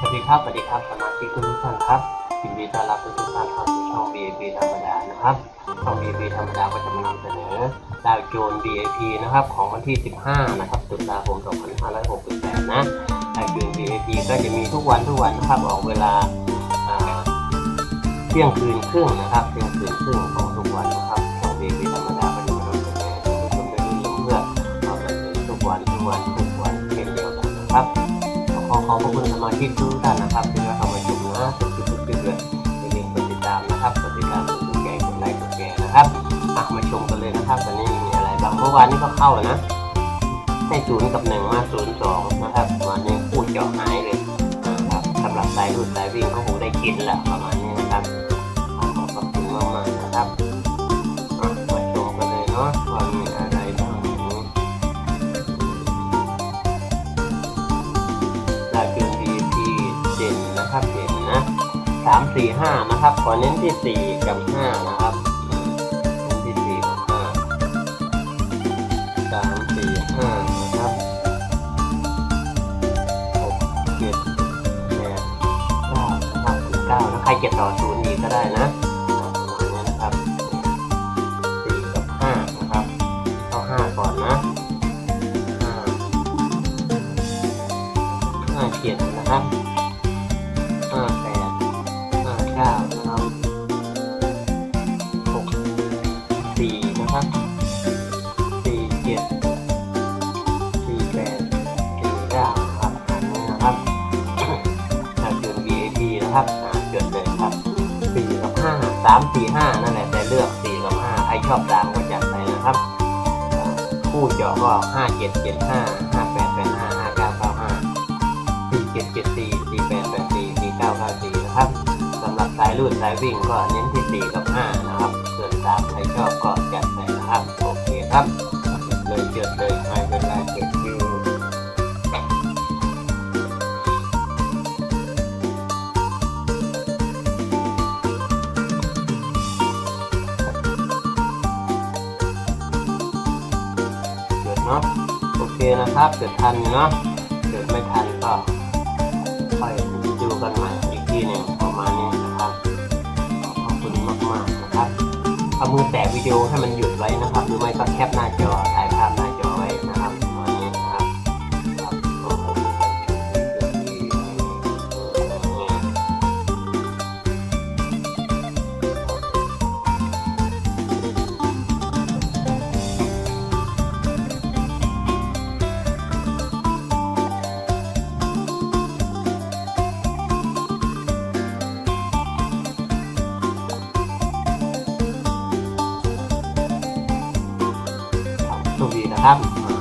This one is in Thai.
สวัสดีครับ สวัสดีครับ สมาชิกทุกท่านครับยินดีต้อนรับทุกท่านเข้าสู่ช่อง VIP ธรรมดานะครับ ช่อง VIP ธรรมดาก็จะมานำเสนอดาวโจน VIP นะครับ ของวันที่ 15 นะครับตุลาคม 2568 นะดาวโจน VIP ก็จะมีทุกวันทุกวันนะครับออกเวลาเที่ยงคืนครึ่งนะครับเที่ยงคืนครึ่งของทุกวันนะครับช่อง VIP ธรรมดาก็จะมานำเสนอท่านผู้ชมได้รู้เพื่อเอาไปเสนอทุกวันทุกวันทุกวันเช่นเดียวกันนะครับ ขอขอบคุณสมาชิกทุกท่านนะครับที่เข้ามาชมนะทุกทุกเดือนอย่าลืมกดติดตามนะครับกดติดตามกดถูกใจกดไลค์กดแชร์นะครับมาชมกันเลยนะครับวันนี้มีอะไรบ้างเมื่อวานนี้ก็เข้านะให้ศูนย์กับหนึ่งมาศูนย์สองนะครับวันนี้พูดเจาะหายเลยนะครับสำหรับสายรุ่นสายวิ่งก็คงได้กินแหละประมาณนี้นะครับขอบคุณมากๆนะครับมาชมกันเลยเนาะ สี่ห้านะครับ ขอเน้นที่สี่กับห้านะครับเน้นที่สี่กับห้าสามสี่ห้านะครับหกเจ็ดแปดเก้านะครับถึงเก้านะใครเจ็ดต่อศูนย์อีก็ได้นะอ่าประมาณนี้นะครับสี่กับห้านะครับเอาห้าก่อนนะห้าห้าเจ็ดนนะครับ เก้านะครับหกสี่นะครับสี่เจ็ดสี่แปดสี่เก้านะครับอันนี้นะครับถ้าจุด VIP นะครับอ่าจดเลยครับสี่กับห้าสามสี่ห้านั่นแหละแต่เลือกสี่กับห้าใครชอบสามก็จัดไปนะครับคู่เจาะก็ห้าเจ็ดเจ็ดห้าห้าแปดแปดห้าห้าเก้าเก้าห้าสี่เจ็ดเจ็ดสี่สี่แปดแปด รับสายรุ่นสายวิ่งก็เน้นที่สี่กับห้านะครับ ส่วนสามใครชอบก็จัดไปนะครับ โอเคครับเลยเกิดเลยไม่เป็นไรเกิดคิวเกิดเนาะโอเคนะครับเกิดทันเนาะเกิดไม่ทันก็ค่อยดูกันใหม่ มานะครับเอามือแตะวิดีโอให้มันหยุดไว้นะครับ หรือไม่ก็แคป ดีนะครับ